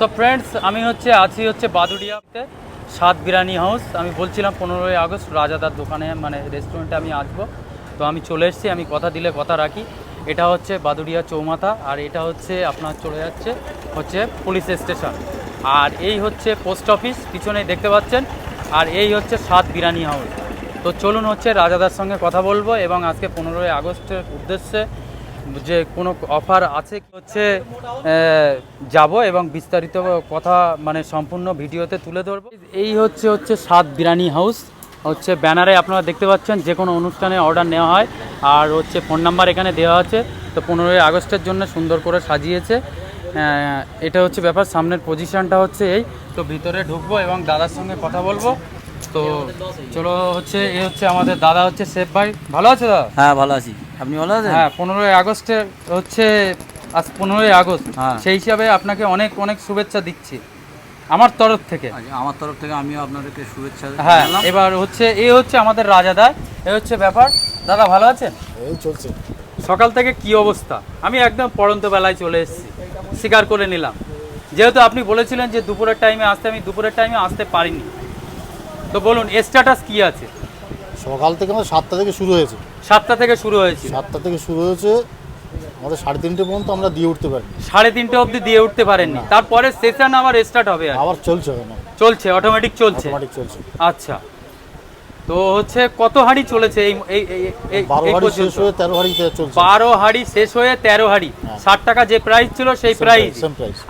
So friends আমি হচ্ছে, আছি হচ্ছে বাদুড়িয়াতে, সাত বিরিয়ানি হাউস। আমি বলছিলাম পনেরোই আগস্ট রাজাদার দোকানে মানে রেস্টুরেন্টে আমি আসব। তো আমি চলে এসেছি, আমি কথা দিলে কথা রাখি। এটা হচ্ছে বাদুড়িয়া চৌমাথা, আর এটা হচ্ছে আপনার চলে যাচ্ছে হচ্ছে পুলিশ স্টেশন আর এই হচ্ছে পোস্ট অফিস পিছনে দেখতে পাচ্ছেন। আর এই হচ্ছে সাত বিরিয়ানি হাউস। তো চলুন হচ্ছে রাজাদার সঙ্গে কথা বলব, এবং আজকে পনেরোই আগস্টের উদ্দেশ্যে যে কোনো অফার আছে হচ্ছে যাব এবং বিস্তারিত কথা মানে সম্পূর্ণ ভিডিওতে তুলে ধরবো। এই হচ্ছে হচ্ছে সাত বিরিয়ানি হাউস। হচ্ছে ব্যানারে আপনারা দেখতে পাচ্ছেন, যে কোনো অনুষ্ঠানে অর্ডার নেওয়া হয়। আর হচ্ছে ফোন নাম্বার এখানে দেওয়া আছে। তো পনেরোই আগস্টের জন্য সুন্দর করে সাজিয়েছে। এটা হচ্ছে ব্যাপার, সামনের পজিশানটা হচ্ছে এই। তো ভিতরে ঢুকবো এবং দাদার সঙ্গে কথা বলব। তো চলো হচ্ছে এ হচ্ছে আমাদের দাদা হচ্ছে সেফ ভাই। ভালো আছে দাদা? হ্যাঁ ভালো আছি। আপনি ভালো আছেন? হ্যাঁ পনেরোই আগস্টে হচ্ছে আজ পনেরোই আগস্ট। হ্যাঁ। সেই হিসাবে আপনাকে অনেক অনেক শুভেচ্ছা দিচ্ছি। আমার তরফ থেকে। আমার তরফ থেকে আমিও আপনাদেরকে শুভেচ্ছা হ্যাঁ এবার হচ্ছে এ হচ্ছে আমাদের রাজা রাজাদা এ হচ্ছে ব্যাপার। দাদা ভালো আছেন? এই চলছে। সকাল থেকে কি অবস্থা? আমি একদম পড়ন্ত বেলায় চলে এসেছি। স্বীকার করে নিলাম। যেহেতু আপনি বলেছিলেন যে দুপুরের টাইমে আসতে আমি দুপুরের টাইমে আসতে পারিনি। তো বলুন স্ট্যাটাস কি আছে? সকাল থেকে আমাদের সাতটা থেকে শুরু হয়েছে। সাতটা থেকে শুরু হয়েছে। সাতটা থেকে শুরু হয়েছে আমাদের সাড়ে তিনটে পর্যন্ত আমরা দিয়ে উঠতে পারি সাড়ে তিনটে অবধি দিয়ে উঠতে পারেননি। তারপরে সেশন আবার স্টার্ট হবে আবার চলছে কেন চলছে অটোমেটিক চলছে। অটোমেটিক চলছে। আচ্ছা। তো হচ্ছে কত হাড়ি চলেছে এই এই শেষ হয়ে তেরো হাড়ি চলছে। বারো হাড়ি শেষ হয়ে তেরো হাড়ি। হ্যাঁ। ষাট টাকা যে প্রাইস ছিল সেই প্রাইস।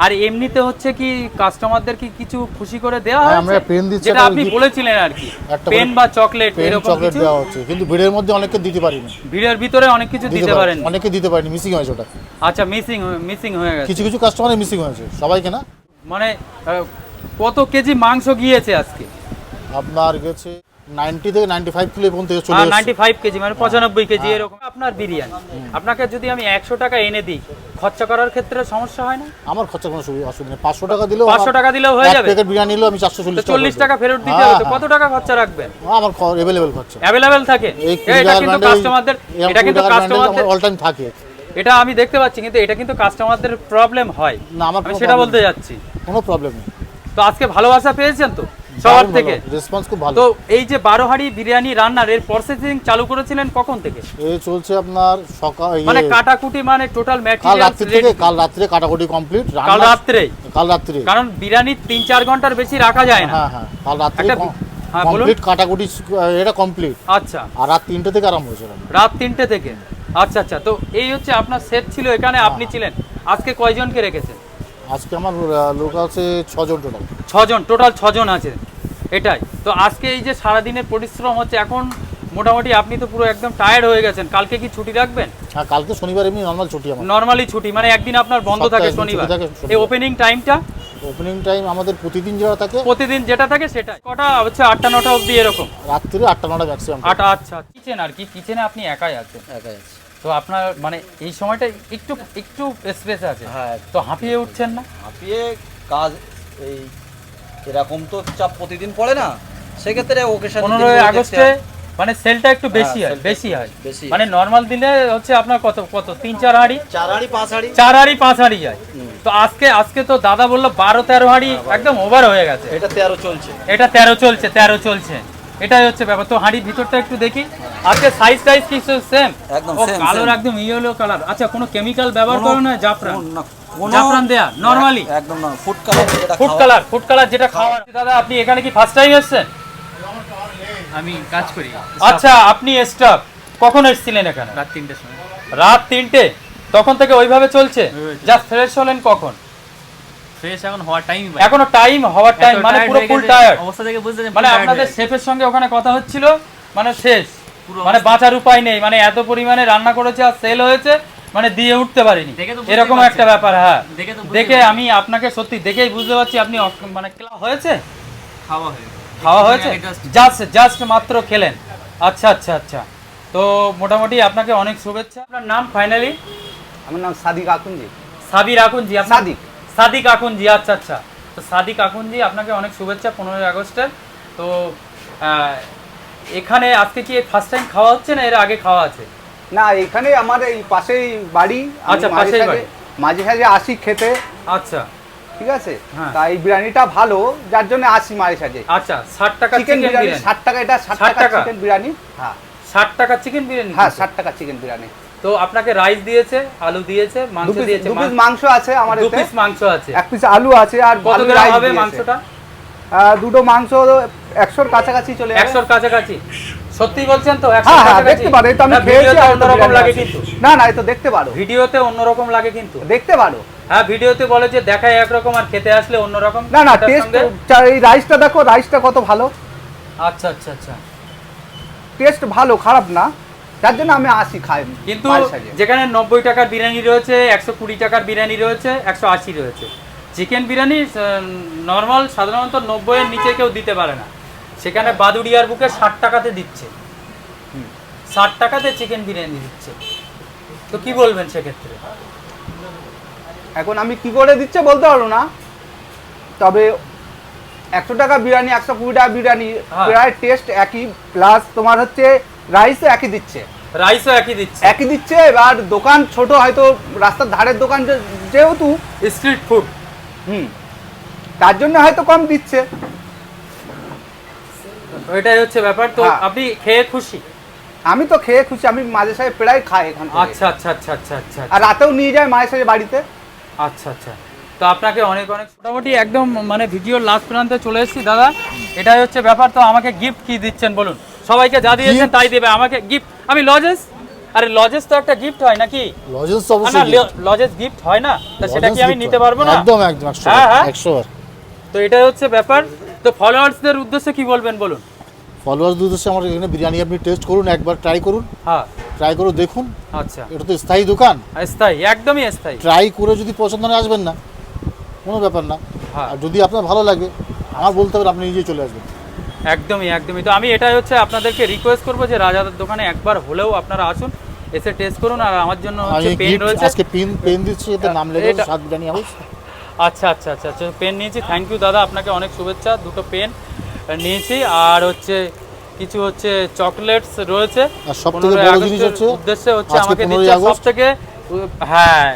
আর এমনিতে হচ্ছে কি কাস্টমারদের কি কিছু খুশি করে দেওয়া হ্যাঁ, হয় আমরা pen দিচ্ছি, যেটা আপনি বলেছিলেন আর কি। পেন বা চকলেট পেন এরকম চকলেট দেওয়া হচ্ছে। কিন্তু ভিড়ের মধ্যে অনেককে দিতে পারিনি। ভিড়ের ভিতরে অনেক কিছু দিতে পারেন। অনেকে দিতে পারিনি। মিসিং হয়েছে ওটা। আচ্ছা মিসিং মিসিং হয়ে গেছে। কিছু কিছু কাস্টমারের মিসিং হয়েছে। সবাইকে না? মানে কত কেজি মাংস গিয়েছে আজকে? আপনার গেছে থেকে কিলো পর্যন্ত চলে কেজি মানে পঁচানব্বই কেজি এরকম। আপনার বিরিয়ানি আপনাকে যদি আমি একশো টাকা এনে দিই খরচা করার ক্ষেত্রে সমস্যা হয় না? আমার খরচা কোনো অসুবিধা নেই। পাঁচশো টাকা দিলেও পাঁচশো টাকা দিলেও হয়ে যাবে? প্যাকেট বিরিয়ানি নিলেও আমি টাকা ফেরত দিতে হ্যাঁ, হবে তো কত টাকা খরচা রাখবেন? আমার খরচা। থাকে। এটা কিন্তু কাস্টমারদের এটা কিন্তু কাস্টমারদের অল টাইম থাকে। এটা আমি দেখতে পাচ্ছি কিন্তু এটা কিন্তু কাস্টমারদের প্রবলেম হয়। না আমার সেটা বলতে যাচ্ছি। কোনো প্রবলেম নেই। তো আজকে ভালোবাসা পেয়েছেন তো? সবার থেকে। রেসপন্স খুব ভালো। তো এই যে বারো হাড়ি বিরিয়ানি রান্নার এর প্রসেসিং চালু করেছিলেন কখন থেকে? এই চলছে আপনার সকাল মানে কাটাকুটি মানে টোটাল কাল ম্যাটেরিয়াল রাত্রি থেকে কাল রাত্রে কাটাকুটি কমপ্লিট কাল রাত্রে? কাল রাত্রে। কারণ বিরিয়ানি তিন চার ঘণ্টার বেশি রাখা যায় না। হ্যাঁ হ্যাঁ কাল রাত্রে একটা হ্যাঁ, বলুন। কমপ্লিট কাটাকুটি এটা কমপ্লিট আচ্ছা। আর রাত তিনটে থেকে আরম্ভ হয়েছে রান্না। রাত তিনটে থেকে। আচ্ছা আচ্ছা। তো এই হচ্ছে আপনার সেট ছিল এখানে আপনি ছিলেন। আজকে কয়জনকে রেখেছেন? আজকে আমার লোক আছে ছজন টোটাল ছজন টোটাল ছজন আছে। এটাই। তো আজকে এই যে সারাদিনের পরিশ্রম হচ্ছে এখন মোটামুটি আপনি তো পুরো একদম টায়ার্ড হয়ে গেছেন। কালকে কি ছুটি রাখবেন? হ্যাঁ কালকে শনিবার এমনি নর্মাল ছুটি আমার। নর্মালি ছুটি মানে একদিন আপনার বন্ধ থাকে শনিবার। থাকে, এই ওপেনিং টাইমটা ওপেনিং টাইম আমাদের প্রতিদিন যেটা থাকে প্রতিদিন যেটা থাকে সেটা কটা হচ্ছে? আটটা নটা অবধি এরকম? রাত্রি আটটা নটা ম্যাক্সিমাম আটা আচ্ছা কিচেন আর কি? কিচেনে আপনি একাই আছেন? একাই আছি। তো আপনার মানে এই সময়টা একটু একটু স্পেস আছে। হ্যাঁ তো হাঁপিয়ে উঠছেন না? হাঁপিয়ে কাজ এই এরকম তো চাপ প্রতিদিন পড়ে না। সেক্ষেত্রে ওকেশন পনেরোই আগস্টে মানে সেলটা একটু বেশি হ্যাঁ, হয় বেশি হয়। মানে নর্মাল দিলে হচ্ছে আপনার কত কত তিন চার হাঁড়ি? চার হাড়ি পাঁচ হাড়ি? চার হাঁড়ি পাঁচ হাঁড়ি যায়। তো আজকে আজকে তো দাদা বলল বারো তেরো হাঁড়ি একদম ওভার হয়ে গেছে। এটা তেরো চলছে। এটা তেরো চলছে তেরো চলছে। এটাই হচ্ছে ব্যাপার। তো হাঁড়ির ভিতরটা একটু দেখি। আজকে সাইজ টাইজ কি সেম একদম কালোর একদম ইয়েলো কালার আচ্ছা কোনো কেমিক্যাল ব্যবহার করো না জাফরান? জাফরান দেয়া নরমালি একদম না ফুড কালার যেটা ফুড কালার ফুড কালার যেটা খাওয়ার দাদা আপনি এখানে কি ফার্স্ট টাইম এসেছেন? আমি কাজ করি। আচ্ছা আপনি স্টাফ কখন এসেছিলেন এখানে? রাত তিনটের সময়। রাত তিনটে? তখন থেকে ওইভাবে চলছে? জাস্ট ফ্রেশ হলেন কখন? ফ্রেশ এখন হওয়ার টাইম এখনও টাইম হওয়ার টাইম মানে পুরো ফুল অবস্থা থেকে বুঝতে মানে আপনাদের শেফের সঙ্গে ওখানে কথা হচ্ছিল মানে শেষ। মানে বাঁচার উপায় নেই মানে এত পরিমাণে রান্না করেছে আর সেল হয়েছে মানে দিয়ে উঠতে পারিনি। এরকম একটা ব্যাপার হ্যাঁ। দেখে। আমি আপনাকে সত্যি দেখেই বুঝতে পারছি আপনি মানে খেলা হয়েছে? খাওয়া হয়ে খাওয়া হয়েছে? জাস্ট জাস্ট মাত্র খেলেন। আচ্ছা আচ্ছা আচ্ছা। তো মোটামুটি আপনাকে অনেক শুভেচ্ছা। আপনার নাম ফাইনালি আমার নাম সাদিক আকুনজি সাবির আকুনজি সাদিক। সাদিক আকুনজি আচ্ছা আচ্ছা। তো সাদিক আকুনজি আপনাকে অনেক শুভেচ্ছা পনেরোই আগস্টের তো এখানে আজকে কি ফার্স্ট টাইম খাওয়া হচ্ছে না এর আগে খাওয়া আছে? না এখানে আমার এই পাশেই বাড়ি আচ্ছা, মাঝে পাশেই বাড়ি। মাঝে সাঝে আসি খেতে। আচ্ছা। ঠিক আছে? হ্যাঁ। তা এই বিরিয়ানিটা ভালো যার জন্য আসি মায়ের সাথে আচ্ছা ষাট টাকা চিকেন বিরিয়ানি ষাট টাকা এটা ষাট 60 টাকা? চিকেন বিরিয়ানি। হ্যাঁ। ষাট টাকা চিকেন বিরিয়ানি? হ্যাঁ ষাট টাকা চিকেন বিরিয়ানি। তো আপনাকে রাইস দিয়েছে আলু দিয়েছে মাংস দিয়েছে দু পিস মাংস? আছে আমার দু পিস মাংস আছে। এক পিস আলু আছে আর কত গ্রাম হবে মাংসটা? দুটো মাংস একশোর কাছাকাছি চলে একশোর কাছাকাছি। সত্যি বলছেন তো? হ্যাঁ হ্যাঁ দেখতে পারো তো আমি খেয়েছি অন্যরকম লাগে কিন্তু। না না তো দেখতে পারো। ভিডিওতে অন্যরকম লাগে কিন্তু। দেখতে পারো। হ্যাঁ ভিডিওতে বলে যে দেখায় একরকম আর খেতে আসলে অন্যরকম না না টেস্ট এই রাইসটা দেখো রাইসটা কত ভালো। আচ্ছা আচ্ছা আচ্ছা। টেস্ট ভালো খারাপ না। যার জন্য আমি আসি খাই কিন্তু যেখানে নব্বই টাকার বিরিয়ানি রয়েছে একশো কুড়ি টাকার বিরিয়ানি রয়েছে একশো আশি রয়েছে। চিকেন বিরিয়ানি নর্মাল সাধারণত নব্বইয়ের নিচে কেউ দিতে পারে না। সেখানে বাদুড়িয়ার বুকে ষাট টাকাতে দিচ্ছে। ষাট টাকাতে চিকেন বিরিয়ানি দিচ্ছে। তো কি বলবেন সেক্ষেত্রে? এখন আমি কি করে দিচ্ছে বলতে পারব না। তবে একশো টাকা বিরিয়ানি একশো কুড়ি টাকা বিরিয়ানি হ্যাঁ। প্রায় টেস্ট একই। প্লাস তোমার হচ্ছে রাইসও একই দিচ্ছে। রাইসও একই দিচ্ছে। একই দিচ্ছে এবার দোকান ছোট হয়তো রাস্তার ধারের দোকান যেহেতু স্ট্রিট ফুড হুম। তার জন্য হয়তো কম দিচ্ছে। ওইটাই হচ্ছে ব্যাপার। তো হ্যাঁ। আপনি খেয়ে খুশি? আমি তো খেয়ে খুশি আমি মাঝে সাঝে প্রায় খাই এখান থেকে। আচ্ছা আচ্ছা আচ্ছা আচ্ছা আচ্ছা। আর রাতেও নিয়ে যায় মায়ের সাথে বাড়িতে। আচ্ছা আচ্ছা। তো আপনাকে অনেক অনেক মোটামুটি একদম মানে ভিডিওর লাস্ট প্রান্তে চলে এসেছি দাদা। এটাই হচ্ছে ব্যাপার। তো আমাকে গিফট কি দিচ্ছেন বলুন? সবাইকে যা দিয়েছেন তাই দেবে। আমাকে গিফট আমি লজেস আরে লজেস তো একটা গিফট হয় নাকি? লজেন্স না অবশ্যই। লজেস গিফট হয় না? তা সেটা কি আমি নিতে পারব না? একদম একদম একশো হ্যাঁ, হ্যাঁ। একশো বার। তো এটাই হচ্ছে ব্যাপার। তো ফলোয়ার্সদের উদ্দেশ্যে কি বলবেন বলুন? ফলোয়ার্স উদ্দেশ্যে আমার এখানে বিরিয়ানি আপনি টেস্ট করুন একবার ট্রাই করুন। হ্যাঁ। ট্রাই করে দেখুন। আচ্ছা। এটা তো স্থায়ী দোকান। স্থায়ী একদমই স্থায়ী। ট্রাই করে যদি পছন্দ না আসবেন না। কোনো ব্যাপার না। হ্যাঁ। আর যদি আপনার ভালো লাগে আমার বলতে হবে আপনি নিজেই চলে আসবেন। একদমই একদমই। তো আমি এটাই হচ্ছে আপনাদেরকে রিকোয়েস্ট করব যে রাজাদের দোকানে একবার হলেও আপনারা আসুন এসে টেস্ট করুন আর আমার জন্য হচ্ছে পেন রয়েছে। আজকে পেন পেন দিচ্ছি এতে নাম লেগে এটা- সাত বিরিয়ানি হাউস আচ্ছা আচ্ছা আচ্ছা আচ্ছা। পেন নিয়েছি। থ্যাংক ইউ দাদা। আপনাকে অনেক শুভেচ্ছা। দুটো পেন নিয়েছি। আর হচ্ছে কিছু হচ্ছে চকলেটস রয়েছে। আর সবথেকে 15 বড় জিনিস হচ্ছে, উদ্দেশ্যে হচ্ছে আমাকে 15 দিচ্ছে সব থেকে হ্যাঁ।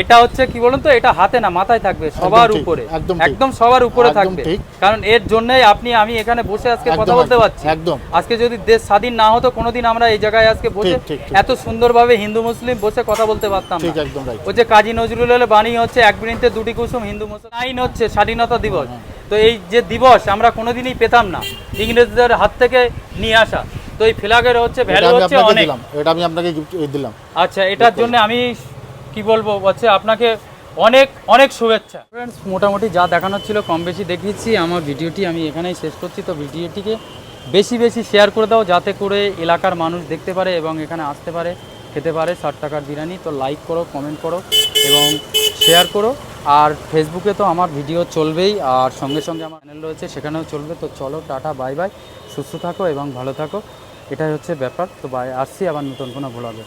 এটা হচ্ছে কি বলুন তো এটা হাতে না মাথায় থাকবে সবার উপরে। একদম সবার উপরে থাকবে। কারণ এর জন্যই আপনি আমি এখানে বসে আজকে কথা বলতে পারছি। একদম। আজকে যদি দেশ স্বাধীন না হতো কোনোদিন আমরা এই জায়গায় আজকে বসে। এত সুন্দরভাবে হিন্দু মুসলিম বসে কথা বলতে পারতাম না। একদম যে কাজী নজরুলের বাণী হচ্ছে এক বৃন্তে দুটি কুসুম হিন্দু মুসলিম আইন হচ্ছে স্বাধীনতা দিবস। তো এই যে দিবস আমরা কোনোদিনই পেতাম না। ইংরেজদের হাত থেকে নিয়ে আসা। তো এই ফ্ল্যাগের হচ্ছে ভ্যালু হচ্ছে অনেক। এটা আমি আপনাকে গিফট দিলাম। আচ্ছা এটার জন্য আমি কি বলব, হচ্ছে আপনাকে অনেক অনেক শুভেচ্ছা। ফ্রেন্ডস মোটামুটি যা দেখানোর ছিল, কম বেশি দেখিয়েছি। আমার ভিডিওটি আমি এখানেই শেষ করছি। তো ভিডিওটিকে বেশি বেশি শেয়ার করে দাও, যাতে করে এলাকার মানুষ দেখতে পারে এবং এখানে আসতে পারে, খেতে পারে। ষাট টাকার বিরিয়ানি, তো লাইক করো কমেন্ট করো এবং শেয়ার করো। আর ফেসবুকে তো আমার ভিডিও চলবেই, আর সঙ্গে সঙ্গে আমার চ্যানেল রয়েছে, সেখানেও চলবে। তো চলো, টাটা বাই বাই সুস্থ থাকো এবং ভালো থাকো। এটাই হচ্ছে ব্যাপার। তো বাই আসছি আবার নতুন কোনো ভোলাবে